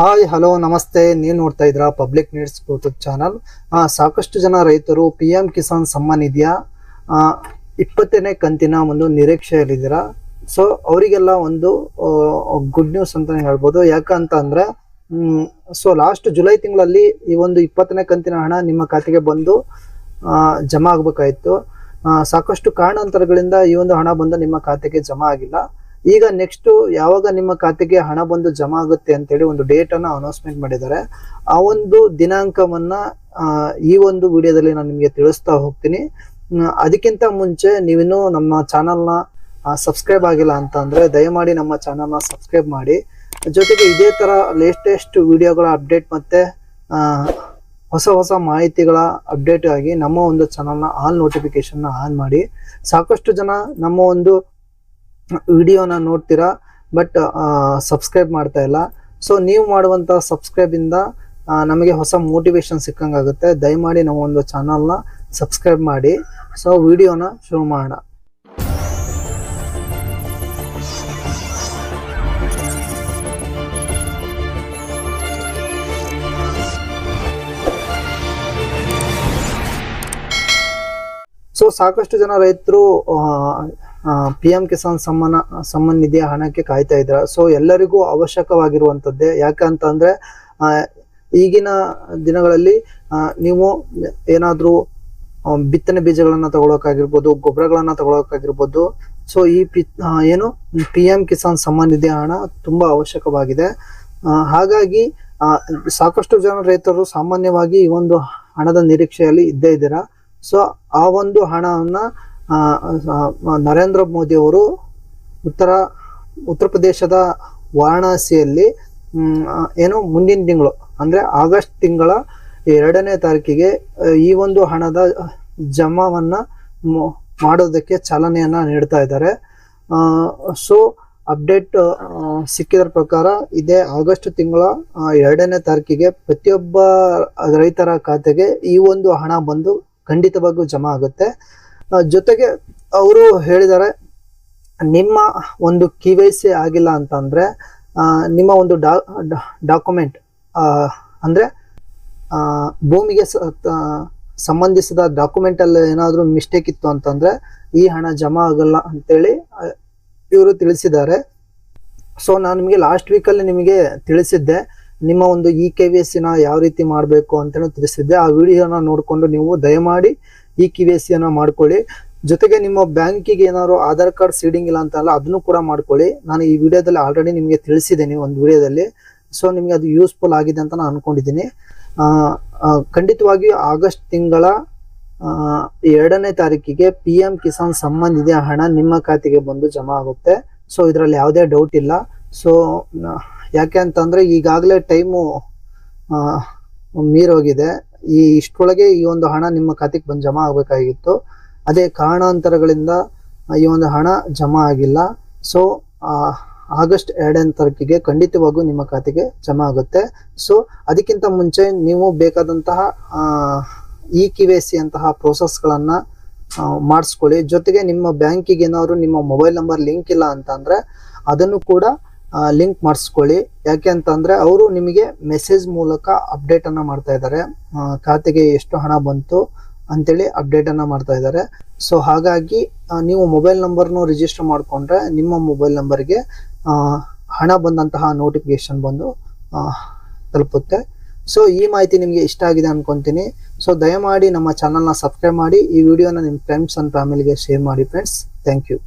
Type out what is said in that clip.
Hi hello ನಮಸ್ತೆ. ನೀವು ನೋಡ್ತಾ ಇದ್ದೀರಾ ಪಬ್ಲಿಕ್ ನೀಡ್ಸ್ ಯೂಟ್ಯೂಬ್ ಚಾನಲ್ ಸಾಕಷ್ಟು ಜನ ರೈತರು ಪಿ ಎಂ ಕಿಸಾನ್ ಸಮ್ಮಾನ್ ನಿಧಿಯ ಇಪ್ಪತ್ತನೇ ಕಂತಿನ ಒಂದು ನಿರೀಕ್ಷೆಯಲ್ಲಿದ್ದೀರಾ? ಸೊ ಅವರಿಗೆಲ್ಲ ಒಂದು ಗುಡ್ ನ್ಯೂಸ್ ಅಂತಲೇ ಹೇಳ್ಬೋದು. ಯಾಕಂತ ಅಂದರೆ ಸೊ ಲಾಸ್ಟ್ ಜುಲೈ ತಿಂಗಳಲ್ಲಿ ಈ ಒಂದು ಇಪ್ಪತ್ತನೇ ಕಂತಿನ ಹಣ ನಿಮ್ಮ ಖಾತೆಗೆ ಬಂದು ಜಮಾ ಆಗಬೇಕಾಯಿತು. ಸಾಕಷ್ಟು ಕಾರಣಾಂತರಗಳಿಂದ ಈ ಒಂದು ಹಣ ಬಂದು ನಿಮ್ಮ ಖಾತೆಗೆ ಜಮಾ ಆಗಿಲ್ಲ. ಈಗ ನೆಕ್ಸ್ಟ್ ಯಾವಾಗ ನಿಮ್ಮ ಖಾತೆಗೆ ಹಣ ಬಂದು ಜಮಾ ಆಗುತ್ತೆ ಅಂತೇಳಿ ಒಂದು ಡೇಟ್ ಅನ್ನ ಅನೌನ್ಸ್ಮೆಂಟ್ ಮಾಡಿದ್ದಾರೆ. ಆ ಒಂದು ದಿನಾಂಕವನ್ನ ಈ ಒಂದು ವಿಡಿಯೋದಲ್ಲಿ ನಾನು ನಿಮಗೆ ತಿಳಿಸ್ತಾ ಹೋಗ್ತೀನಿ. ಅದಕ್ಕಿಂತ ಮುಂಚೆ ನೀವಿನ್ನೂ ನಮ್ಮ ಚಾನಲ್ನ ಸಬ್ಸ್ಕ್ರೈಬ್ ಆಗಿಲ್ಲ ಅಂತ ಅಂದ್ರೆ ದಯಮಾಡಿ ನಮ್ಮ ಚಾನಲ್ನ ಸಬ್ಸ್ಕ್ರೈಬ್ ಮಾಡಿ. ಜೊತೆಗೆ ಇದೇ ತರ ಲೇಟೆಸ್ಟ್ ವಿಡಿಯೋಗಳ ಅಪ್ಡೇಟ್ ಮತ್ತೆ ಹೊಸ ಹೊಸ ಮಾಹಿತಿಗಳ ಅಪ್ಡೇಟ್ ಆಗಿ ನಮ್ಮ ಒಂದು ಚಾನಲ್ನ ಆಲ್ ನೋಟಿಫಿಕೇಶನ್ ಆನ್ ಮಾಡಿ. ಸಾಕಷ್ಟು ಜನ ನಮ್ಮ ಒಂದು ವಿಡಿಯೋನ ನೋಡ್ತೀರಾ, ಬಟ್ ಸಬ್ಸ್ಕ್ರೈಬ್ ಮಾಡ್ತಾ ಇಲ್ಲ. ಸೊ ನೀವು ಮಾಡುವಂಥ ಸಬ್ಸ್ಕ್ರೈಬಿಂದ ನಮಗೆ ಹೊಸ ಮೋಟಿವೇಶನ್ ಸಿಕ್ಕಂಗಾಗುತ್ತೆ. ದಯಮಾಡಿ ನಮ್ಮ ಒಂದು ಚಾನಲ್ನ ಸಬ್ಸ್ಕ್ರೈಬ್ ಮಾಡಿ. ಸೊ ವಿಡಿಯೋನ ಶುರು ಮಾಡೋಣ. ಸೊ ಸಾಕಷ್ಟು ಜನ ರೈತರು ಪಿ ಎಂ ಕಿಸಾನ್ ಸಮ್ಮಾನ, ಸಮ್ಮಾನ್ ನಿಧಿಯ ಹಣಕ್ಕೆ ಕಾಯ್ತಾ ಇದ್ರ. ಸೊ ಎಲ್ಲರಿಗೂ ಅವಶ್ಯಕವಾಗಿರುವಂತದ್ದೇ ಯಾಕಂತಂದ್ರೆ ಈಗಿನ ದಿನಗಳಲ್ಲಿ ನೀವು ಏನಾದ್ರೂ ಬಿತ್ತನೆ ಬೀಜಗಳನ್ನ ತಗೊಳಕಾಗಿರ್ಬೋದು ಗೊಬ್ಬರಗಳನ್ನ ತಗೊಳಕಾಗಿರ್ಬೋದು ಸೊ ಈ ಪಿ ಏನು ಪಿ ಎಂ ಕಿಸಾನ್ ಸಮ್ಮಾನ್ ನಿಧಿ ಹಣ ತುಂಬಾ ಅವಶ್ಯಕವಾಗಿದೆ. ಹಾಗಾಗಿ ಸಾಕಷ್ಟು ಜನ ರೈತರು ಸಾಮಾನ್ಯವಾಗಿ ಈ ಒಂದು ಹಣದ ನಿರೀಕ್ಷೆಯಲ್ಲಿ ಇದ್ದೇ ಇದ್ದೀರಾ? ಸೊ ಆ ಒಂದು ಹಣವನ್ನ ನರೇಂದ್ರ ಮೋದಿ ಅವರು ಉತ್ತರ ಉತ್ತರ ಪ್ರದೇಶದ ವಾರಣಾಸಿಯಲ್ಲಿ ಏನು ಮುಂದಿನ ತಿಂಗಳು, ಅಂದ್ರೆ ಆಗಸ್ಟ್ ತಿಂಗಳ ಎರಡನೇ ತಾರೀಕಿಗೆ ಈ ಒಂದು ಹಣದ ಜಮಾವನ್ನು ಮಾಡೋದಕ್ಕೆ ಚಾಲನೆಯನ್ನು ನೀಡ್ತಾ ಇದ್ದಾರೆ. ಸೊ ಅಪ್ಡೇಟ್ ಸಿಕ್ಕಿದ ಪ್ರಕಾರ ಇದೇ ಆಗಸ್ಟ್ ತಿಂಗಳ ಎರಡನೇ ತಾರೀಕಿಗೆ ಪ್ರತಿಯೊಬ್ಬ ರೈತರ ಖಾತೆಗೆ ಈ ಒಂದು ಹಣ ಬಂದು ಖಂಡಿತವಾಗೂ ಜಮಾ ಆಗುತ್ತೆ. ಜೊತೆಗೆ ಅವರು ಹೇಳಿದ್ದಾರೆ, ನಿಮ್ಮ ಒಂದು ಕಿ ವೈ ಸಿ ಆಗಿಲ್ಲ ಅಂತಂದ್ರೆ ನಿಮ್ಮ ಒಂದು ಡಾ ಡಾಕ್ಯುಮೆಂಟ್ ಅಂದರೆ ಭೂಮಿಗೆ ಸಂಬಂಧಿಸಿದ ಡಾಕ್ಯುಮೆಂಟಲ್ಲಿ ಏನಾದ್ರೂ ಮಿಸ್ಟೇಕ್ ಇತ್ತು ಅಂತಂದರೆ, ಈ ಹಣ ಜಮಾ ಆಗಲ್ಲ ಅಂತೇಳಿ ಇವರು ತಿಳಿಸಿದ್ದಾರೆ. ಸೊ, ನಾನು ನಿಮಗೆ ಲಾಸ್ಟ್ ವೀಕಲ್ಲಿ ನಿಮಗೆ ತಿಳಿಸಿದ್ದೆ. ನಿಮ್ಮ ಒಂದು ಇ ಕೆ ವಿ ಎಸ್ನ ಯಾವ ರೀತಿ ಮಾಡಬೇಕು ಅಂತಲೂ ತಿಳಿಸಿದ್ದೆ. ಆ ವಿಡಿಯೋನ ನೋಡಿಕೊಂಡು ನೀವು ದಯಮಾಡಿ ಇ ಕೆ ವಿ ಎಸ್ ಸಿಯನ್ನು ಮಾಡ್ಕೊಳ್ಳಿ. ಜೊತೆಗೆ ನಿಮ್ಮ ಬ್ಯಾಂಕಿಗೆ ಏನಾದ್ರು ಆಧಾರ್ ಕಾರ್ಡ್ ಸೀಡಿಂಗ್ ಇಲ್ಲ ಅಂತಲ್ಲ ಅದನ್ನು ಕೂಡ ಮಾಡ್ಕೊಳ್ಳಿ. ನಾನು ಈ ವಿಡಿಯೋದಲ್ಲಿ ಆಲ್ರೆಡಿ ನಿಮಗೆ ತಿಳಿಸಿದ್ದೀನಿ ಒಂದು ವಿಡಿಯೋದಲ್ಲಿ. ಸೊ ನಿಮಗೆ ಅದು ಯೂಸ್ಫುಲ್ ಆಗಿದೆ ಅಂತ ನಾನು ಆ, ಖಂಡಿತವಾಗಿಯೂ ಆಗಸ್ಟ್ ತಿಂಗಳ ಎರಡನೇ ತಾರೀಕಿಗೆ ಪಿ ಎಂ ಕಿಸಾನ್ ಸಂಬಂಧಿತ ಹಣ ನಿಮ್ಮ ಖಾತೆಗೆ ಬಂದು ಜಮಾ ಆಗುತ್ತೆ. ಸೊ ಇದರಲ್ಲಿ ಯಾವುದೇ ಡೌಟ್ ಇಲ್ಲ. ಸೊ ಯಾಕೆ ಅಂತಂದ್ರೆ ಈಗಾಗಲೇ ಟೈಮು ಮೀರೋಗಿದೆ. ಈ ಇಷ್ಟೊಳಗೆ ಈ ಒಂದು ಹಣ ನಿಮ್ಮ ಖಾತೆಗೆ ಬಂದು ಜಮಾ ಆಗಬೇಕಾಗಿತ್ತು. ಅದೇ ಕಾರಣಾಂತರಗಳಿಂದ ಈ ಒಂದು ಹಣ ಜಮಾ ಆಗಿಲ್ಲ. ಸೊ ಆಗಸ್ಟ್ ಎರಡನೇ ತಾರೀಕಿಗೆ ಖಂಡಿತವಾಗೂ ನಿಮ್ಮ ಖಾತೆಗೆ ಜಮಾ ಆಗುತ್ತೆ. ಸೊ ಅದಕ್ಕಿಂತ ಮುಂಚೆ ನೀವು ಬೇಕಾದಂತಹ ಇ ಸಿ ಅಂತಹ ಪ್ರೋಸೆಸ್ಗಳನ್ನು ಮಾಡಿಸ್ಕೊಳ್ಳಿ. ಜೊತೆಗೆ ನಿಮ್ಮ ಬ್ಯಾಂಕಿಗೆ ಏನಾದರೂ ನಿಮ್ಮ ಮೊಬೈಲ್ ನಂಬರ್ ಲಿಂಕ್ ಇಲ್ಲ ಅಂತ ಅಂದರೆ ಅದನ್ನು ಕೂಡ ಲಿಂಕ್ ಮಾಡಿಸ್ಕೊಳ್ಳಿ. ಯಾಕೆ ಅಂತಂದರೆ ಅವರು ನಿಮಗೆ ಮೆಸೇಜ್ ಮೂಲಕ ಅಪ್ಡೇಟ್ ಅನ್ನ ಮಾಡ್ತಾ ಇದ್ದಾರೆ. ಖಾತೆಗೆ ಎಷ್ಟು ಹಣ ಬಂತು ಅಂತೇಳಿ ಅಪ್ಡೇಟ್ ಅನ್ನ ಮಾಡ್ತಾ ಇದ್ದಾರೆ. ಸೊ ಹಾಗಾಗಿ ನೀವು ಮೊಬೈಲ್ ನಂಬರ್ನು ರಿಜಿಸ್ಟರ್ ಮಾಡಿಕೊಂಡ್ರೆ ನಿಮ್ಮ ಮೊಬೈಲ್ ನಂಬರ್ಗೆ ಹಣ ಬಂದಂತಹ ನೋಟಿಫಿಕೇಶನ್ ಬಂದು ತಲುಪುತ್ತೆ. ಸೊ ಈ ಮಾಹಿತಿ ನಿಮಗೆ ಇಷ್ಟ ಆಗಿದೆ ಅನ್ಕೊಂತೀನಿ. ಸೊ ದಯಮಾಡಿ ನಮ್ಮ ಚಾನಲ್ನ ಸಬ್ಸ್ಕ್ರೈಬ್ ಮಾಡಿ, ಈ ವಿಡಿಯೋನ ನಿಮ್ಮ ಫ್ರೆಂಡ್ಸ್ ಅಂಡ್ ಫ್ಯಾಮಿಲಿಗೆ ಶೇರ್ ಮಾಡಿ ಫ್ರೆಂಡ್ಸ್ ಥ್ಯಾಂಕ್ ಯು